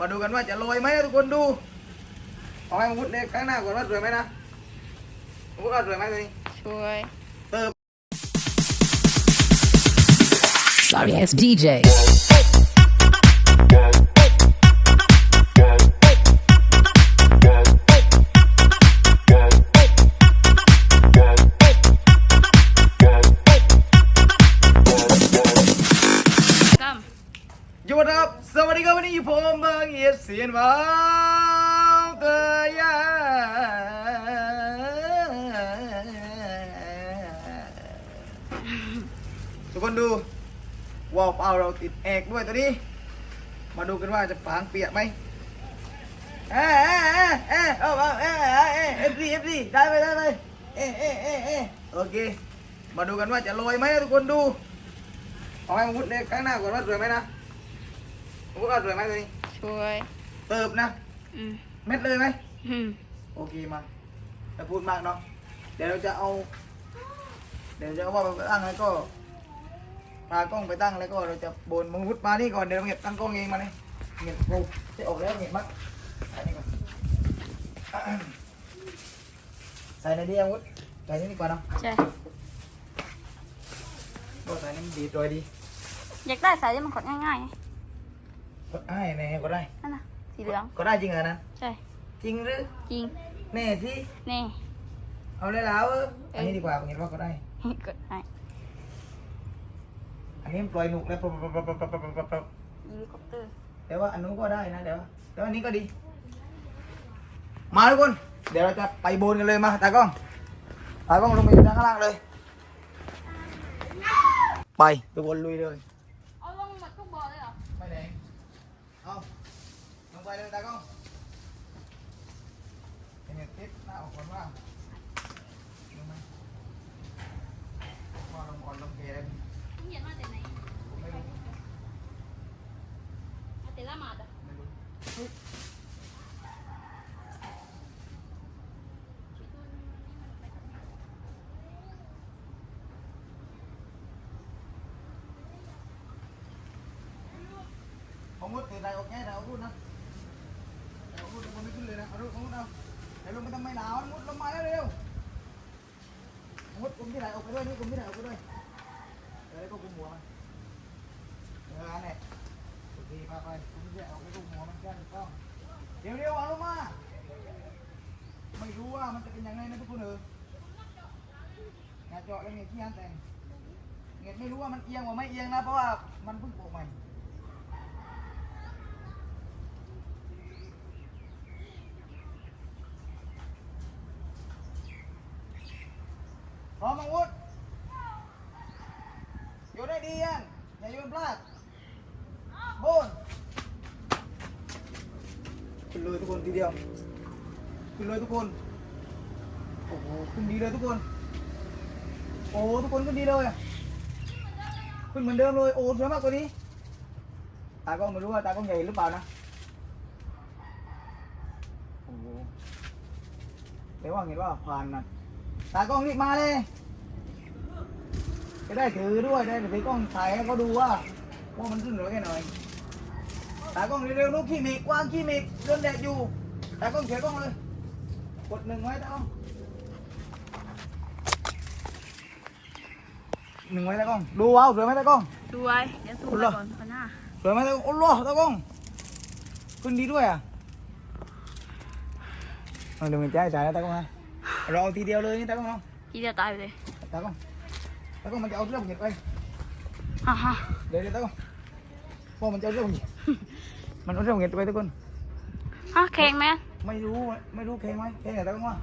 มาดูกันว่าจะลอยไหมนะทุกคนดูเอาให้มังคุดเล็กข้างหน้าก่อนว่าสวยไหมนะมังคุดว่าสวยไหมตัวนี้ช่วยเติม Sorry ass DJ. ผมบางเสียนวาวเตยทุกคนดูวอลเป่าเราติดแอกด้วยตัวนี้มาดูกันว่าจะฝางเปียกไหมเอ๊ะเอ๊ะเอ๊ะเอ๊ะเอาเอาเอ๊ะเอ๊ะเอ๊ะเอฟซีเอฟซีได้ไหมได้ไหมเอ๊ะเอ๊ะเอ๊ะเอ๊ะโอเค มาดูกันว่าจะลอยไหมทุกคนดู เอาให้มุดเล็กข้างหน้าก่อนว่าสวยไหมนะมุดว่าสวยไหมตัวนี้ ช่วย เติบนะ อืมเม็ดเลยไหม อืมโอเคมาจะพูดมากเนาะ เดี๋ยวเราจะเอา เดี๋ยวจะเอาว่าไปตั้งแล้วก็พากล้องไปตั้งแล้วก็เราจะบนมังคุดมานี่ก่อน เดี๋ยวเราเก็บตั้งกล้องเองมาเลยเก็บโอ้จะออกแล้วเก็บมัดใส่นี่ก่อนใส่ในนี้มังคุดใส่นี่ดีกว่าเนาะใช่ ก็ใส่นี่มันดีโดยดี อยากได้สายที่มันขดง่ายๆไง ก็ได้แน่ก็ได้ นั่นน่ะสีเหลือง ก็ได้จริงเหรอนะ ใช่ จริงหรือ จริง แน่ที่นี่เอาเลยแล้วเอออันนี้ดีกว่าผมเห็นว่าก็ได้กดให้อันนี้มันปล่อยหนุกแล้วปบปบปบปบปบปบปบเฮลิคอปเตอร์ แต่ว่าอันนู้นก็ได้นะเดี๋ยวแต่ว่าอันนี้ก็ดี มาทุกคน เดี๋ยวเราจะไปบนกันเลยมาตากล้องตากล้องลงไปอยู่ด้านข้างล่างเลย ไปไปบนลุยเลย เอาลงหมดทุกบ่อเลยเหรอ ไม่แดงเอา ลงไปเลยตากล้องเป็นเน็ตติดหน้าออกก่อนว่าล เลยนะเอาลูกมุดเอาไอ้ลงม่ต้องไมหนาวมุดลงมาแล้วเร็วมุดกลุ่มที่ไหนออกไปด้วยนี่กลุ่มที่ไหนออกไปด้วยเดี๋ยวก็กลุ่มหัวมันเอออันนี้โอเคไปไปกลุ่มที่ไหนออกไปกลุ่มหัวมันแค่ถูกต้องเดี๋ยวเดี๋ยวเอาลงมาไม่รู้ว่ามันจะเป็นยังไงนะทุกคนเอออย่าเจาะแล้วเงี้ยที่อันแต่งเงี้ยไม่รู้ว่ามันเอียงว่าไม่เอียงนะเพราะว่ามันเพิ่งปลูกใหม่ พร้อมมังวุฒอยู่ได้ดียังอย่าโยนพลาดโบนขึ้นเลยทุกคนทีเดียวขึ้นเลยทุกคน โอ้โหขึ้นดีเลยทุกคน โอ้โหทุกคนขึ้นดีเลยขึ้นเหมือนเดิมเลย โอ้สวยมากกว่านี้ ตากล้องไม่รู้ว่าตากล้องใหญ่หรือเปล่านะ โอ้โหแต่ว่าเห็นว่าผ่านนะ ตากล้องรีบมาเลย จะได้ถือด้วยได้ถือกล้องถ่ายให้เขาดูว่าว่ามันขึ้นหรือแค่ไหนตากล้องเร็วๆลูกขี้เมกวางขี้เมกเดินแดดอยู่ ตากล้องเฉยกล้องเลย กดหนึ่งไว้ตากล้องหนึ่งไว้ตากล้อง ดูว้าวสวยไหมตากล้องดูไว้เดี๋ยวสู้ไปก่อนปัญหาสวยไหมตากล้องโอ้โหตากล้องขึ้นดีด้วยอะเอาเดี๋ยวมันจะให้จ่ายแล้วตากล้องนะ เราเอาทีเดียวเลยนี่ตากล้องเนาะทีเดียวตายไปเลยตากล้องตากล้องมันจะเอาเรื่องเห็ดไปฮ่าฮ่าเดี๋ยวเดี๋ยวตากล้องพวกมันจะเอาเรื่องเห็ดมันเอาเรื่องเห็ดไปทุกคนฮ่าแข็งไหมไม่รู้ไม่รู้แข็งไหมแข็งไหนตากล้องว่า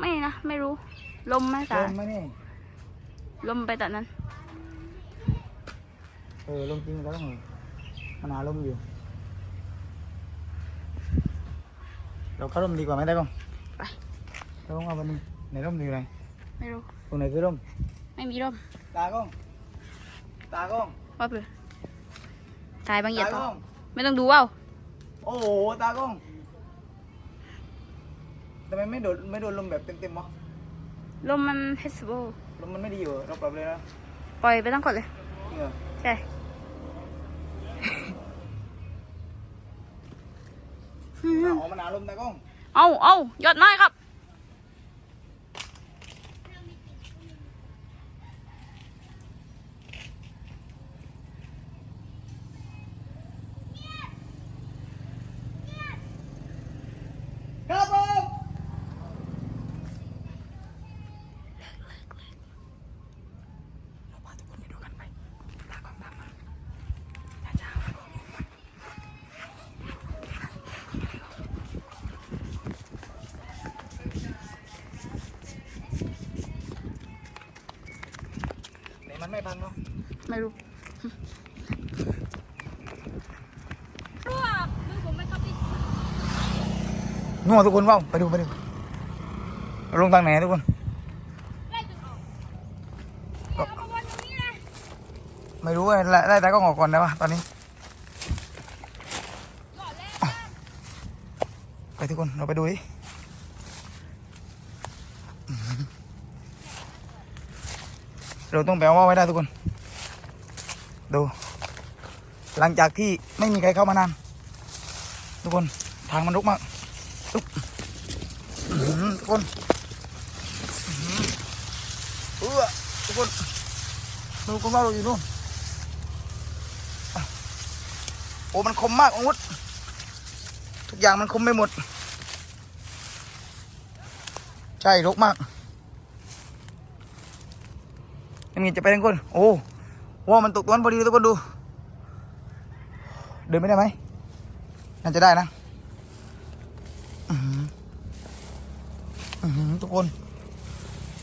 ไม่นะไม่รู้ ลมไหมแข็สายงไหมนี่ลมไปแต่นั้นเออลมจริงตากล้องเออมันหาลมอยู่เราเข้าร่มดีกว่าไหมตากล้องไป ตากล้องว่าวันนี้ไหนร่มอยู่ไหนไม่รู้ตรงไหนคือร่มไม่มีลมตากล้องตากล้องว่าไปตายบางเหยียดตาต่กอล้องไม่ต้องดูเว้าโอ้โหตากล้องทำไมไม่โดนไม่โดนลมแบบเต็มๆวะลมมันเฟสติวัลลมมันไม่ดีอยู่เราปรับเลยนะปล่อยไปตั้งกดเลยจริงเหรอใช่ออกมาหนาลมตะก้องเอาเอายอดน้อยครับครับผมเราพาทุกคนไปดูกันไปตามตามมาช้าๆไหนมันไม่พังเนาะ ไม่รู้รู้อะดูผมไม่ครับพี่ นู่นทุกคนว่าไปดูไปดูลงทางไหนทุกคนไม่รู้ว่าไล่ไล่ตากล้องอกก่อนได้ปะตอนนี้ไปทุกคนเราไปดูดิเราต้องแปลว่าไว้ได้ทุกคน ดู หลังจากที่ไม่มีใครเข้ามานาน ทุกคนทางมันรุกมาก ทุกคนอื้อหือเออทุกคนดูคนว่าเราอยู่นู่นโอ้มันคมมากอาวุธทุกอย่างมันคมไปหมด ใช่รกมากยังไงจะไปทั้งคน โอ้ว่ามันตกต้นพอดีทุกคนดู เดินไม่ได้ไหมน่าจะได้นะ อือหืออื้อหือ ทุกคน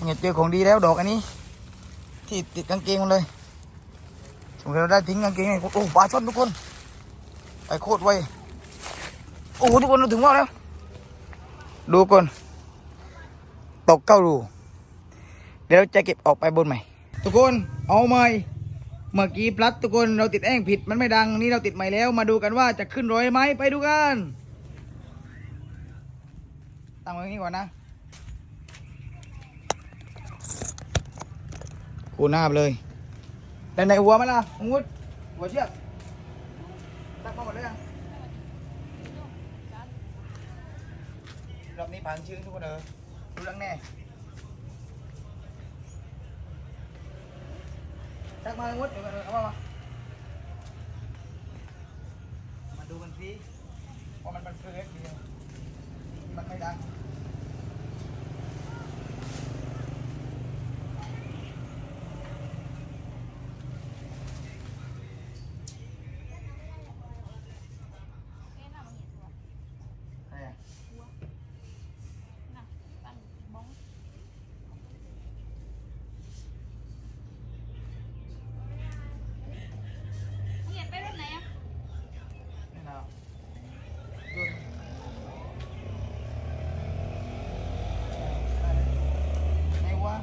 เนี่ยเจอของดีแล้วดอกอันนี้ ที่ติดกางเกงมันเลยสมมติเราได้ทิ้งกางเกงไงโอ้ปลาช่อนทุกคนไปโคตรไวโอ้ทุกคนเราถึงว่าแล้ว ดูก่อนตกเข้ารูเดี๋ยวจะเก็บออกไปบนใหม่ ทุกคนเอาใหม่เมื่อกี้พลัดทุกคนเราติดแอ่งผิดมันไม่ดังนี่เราติดใหม่แล้ว มาดูกันว่าจะขึ้นร้อยไหมไปดูกันตั้งไว้ตรงนี้ก่อนนะ กูหน้าไปเลยแต่ในหัวมันล่ะงุดหัวเชือกตั้งมาหมดเลยยังรอบนี้ผ่านชื่อทุกคนเออดูดังแน่ชักมาวุ้ดเดี๋ยวกันเอามามาดูกันสิว่ามันมันเพื่อเดียวมันไม่ดังอะไรอะ เหยียบไปรถไหนอะ นี่นะดูไหนวะ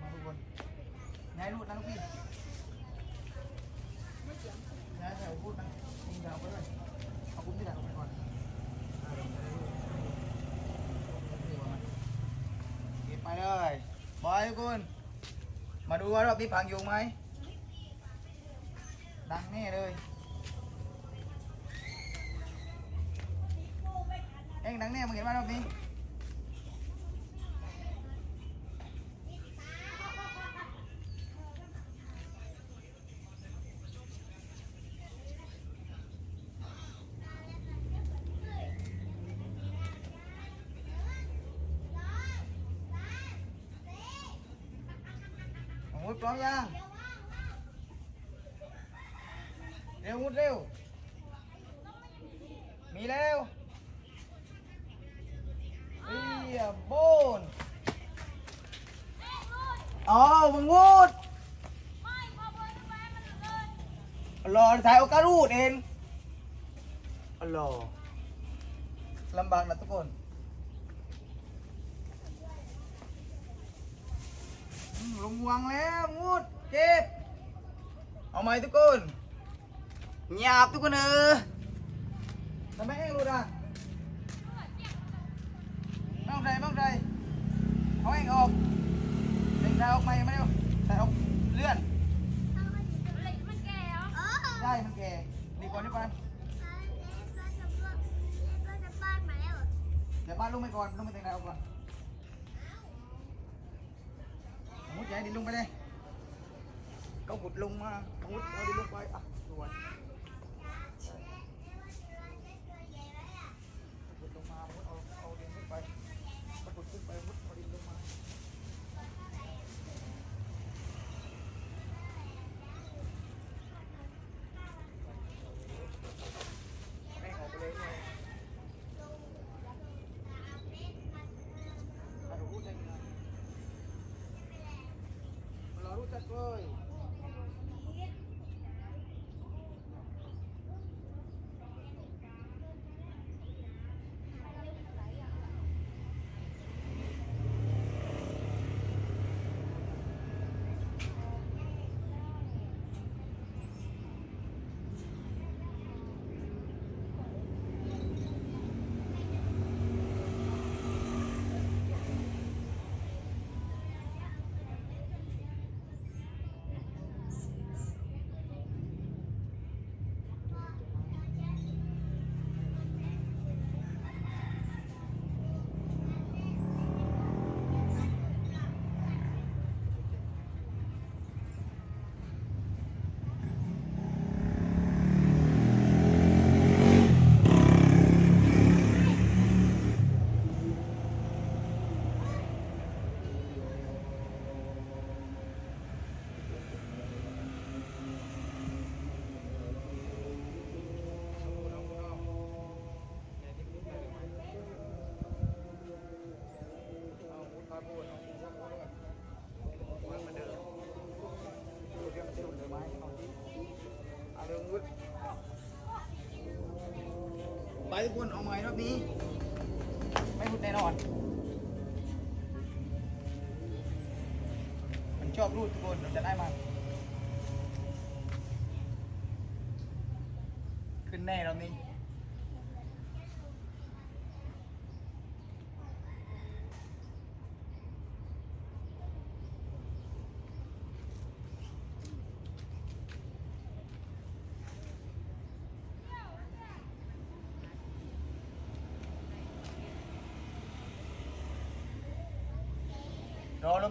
มาทุกคนนายรูดนะลูกพี่นายแถวพูดนะยิงยาวไปด้วยเอาปุ้มที่ไหนลงไปก่อนอ่าลงไปเลยนี่วะมัน เก็บไปเลยบอย ทุกคน มาดูว่ารอบนี้พังอยู่ไหม ดังแน่เลยเอ็งดังแน่มึงเห็นว่ารอบนี้ อ้ยพร้อมยังเร็วมุดเร็ว มีแล้วเฮียโบนอ๋อมึงวูดรอถ่ายโอการูดเองรอลำบากนะทุกคน อืม ลงวางแล้วงูดเก็บ เอาไหมทุกคนหยาบทุกคนเออทำไมเองรู้ด่ะบ้างไรบ้างไรเอาเองออกเองไรได้ออกไหมไม่ได้ได้ออกเลื่อนมันแก่เหรอได้มันแก่ดีกว่านี่ก่อนเดี๋ยวบ้านลุงไปก่อนลุงไปแต่งไหนออกก่อนมุ ดินลงไปเลยก็ขุดลงมามุดเอาดินลงไปอะสวยขุดลงมามุดเอาเอาดินขึ้นไปก็ขุดขึ้นไปมุดเอาดินลงมา ให้ออกไปเลยไงถ้าเรารู้ได้ไงเรารู้จักเลย ไป ทุกคนเอาไม้รอบนี้ ไม่พุดแน่นอน มันชอบรูดทุกคนเราจะได้มันขึ้นแน่รอบนี้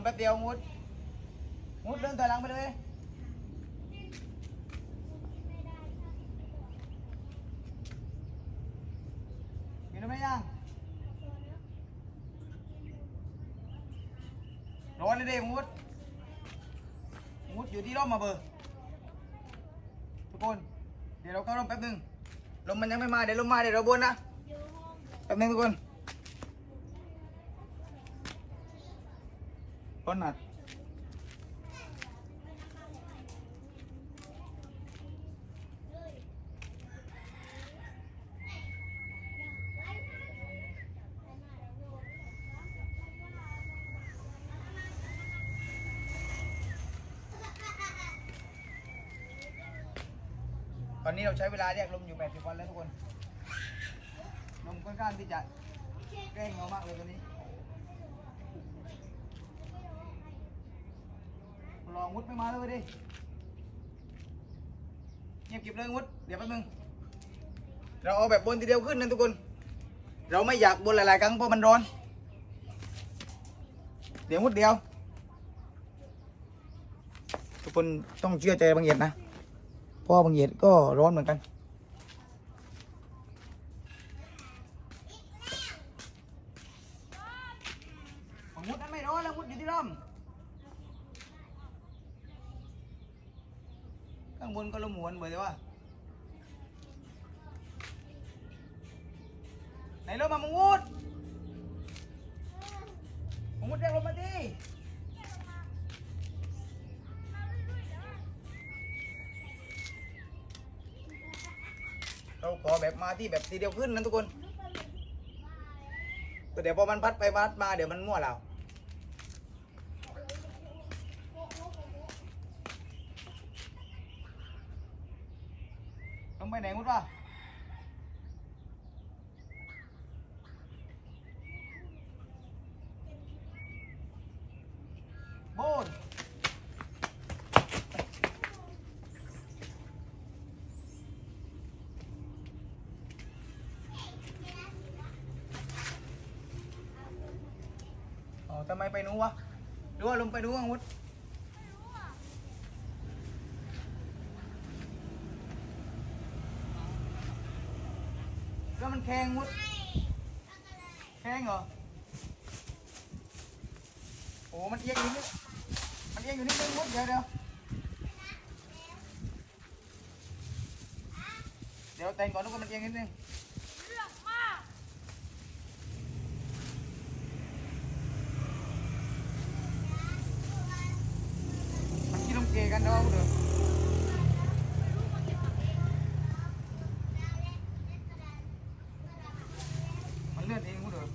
แป๊บเดียวมุด มุดเดินถอยหลังไปเลยมีน้ไหมยังร้อนเลยเด้มุด มุดอยู่ที่ร่มมาเบอร์ทุกคน เดี๋ยวเราเข้าร่มแป๊บนึงลมมันยังไม่มา เดี๋ยวลมมาเดี๋ยวเราบนนะ แป๊บนึงทุกคน ร้อนหนักตอนนี้เราใช้เวลาเรียกลมอยู่ 80 วันแล้วทุกคน ลมค่อนข้างที่จะแกล้งเรามากเลยตอนนี้ ลองมุดไม่มาเลยดิเงียบเก็บเลยมุด เดี๋ยวแป๊บนึง เราเอาแบบบนทีเดียวขึ้นนะทุกคน เราไม่อยากบนหลายๆครั้งเพราะมันร้อน เดี๋ยวมุดเดียว ทุกคนต้องเชื่อใจบางเหยียดนะ เพราะบางเหยียดก็ร้อนเหมือนกัน เราขอแบบมาที่แบบทีเดียวขึ้นนะทุกคนแต่เดี๋ยวพอมันพัดไปพัดมาเดี๋ยวมันมั่วเราต้องไปไหนมุดวะโบนำไมไปนู้นวะหรือว่าลงไปนู้นอาวุธก็มันแข็งวุธแข็งเหรอ โอ้มันเอียงอยู่นิดมันเอียงอยู่นิดนึงวุธเดี๋ยวเดี๋ยวเดี๋ยวแต่งก่อนทุกคนมันเอียงนิดนึง เลือกมาก มัน คิดลงเกกันเนาะเด้อมันเลื่อนเองกูเด้อ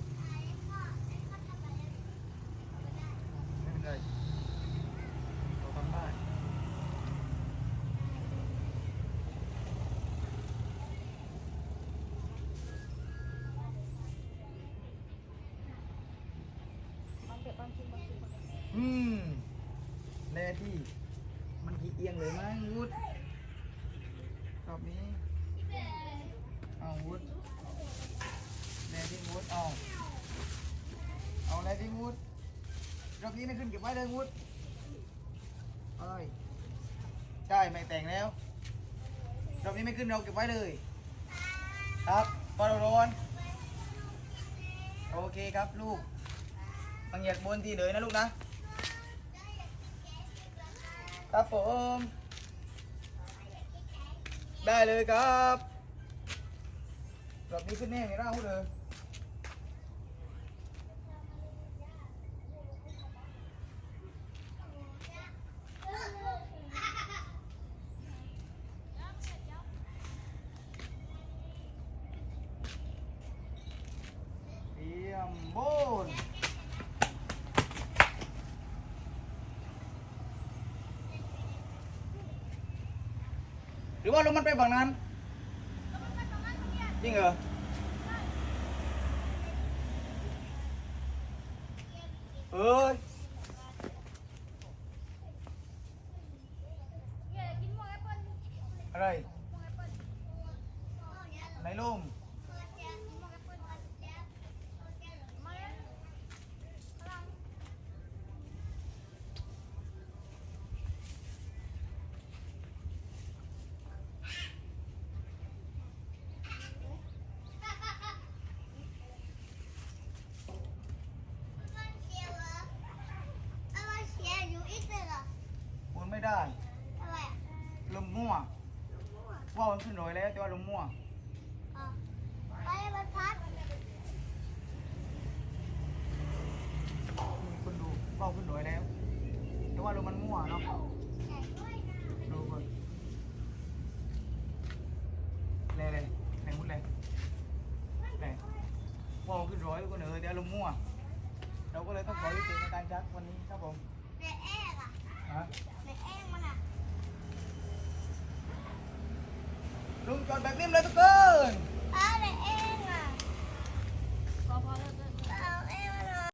ไม่เป็นไรเราทำได้อืมแน่ที่ มันกี่เอียงเลยมั้งวุฒรอบนี้ เอาวุฒแน่ที่วุฒเอา เอาแน่ที่วุฒรอบนี้ไม่ขึ้นเก็บไว้เลยวุฒเอ้ยใช่ไม่แต่งแล้วรอบนี้ไม่ขึ้นเราเก็บไว้เลย ครับพอราร้อนโอเคครับลูกบังเหยียดบนทีเลยนะลูกนะ ครับผม ได้เลยครับรอบนี้ขึ้นแน่ไม่เล่าเลย เตรียม โบนหรือว่าลมมันไปฝั่งนั้นจริงเหรอเอ้ยอะไรหมดแอปเปิ้ลไหนลม กินหมดแอปเปิ้ลมาแล้วพลัง ฝนไม่ได้ ลมมั่ว ว่า มันขึ้นรอยแล้วแต่ว่าลมมั่วมีคนดูว่าขึ้นรอยแล้ว แต่ว่าลมมันมั่วเนาะดูก่อนเลยเลยไหนมุดเลยเลยว่าขึ้นร้อยทุกคนเออเดี๋ยวลมมั่วเราก็เลยต้องขอยุติในการชักวันนี้ครับผมฮะลุง จอดแบบนิ่มเลยทุกคน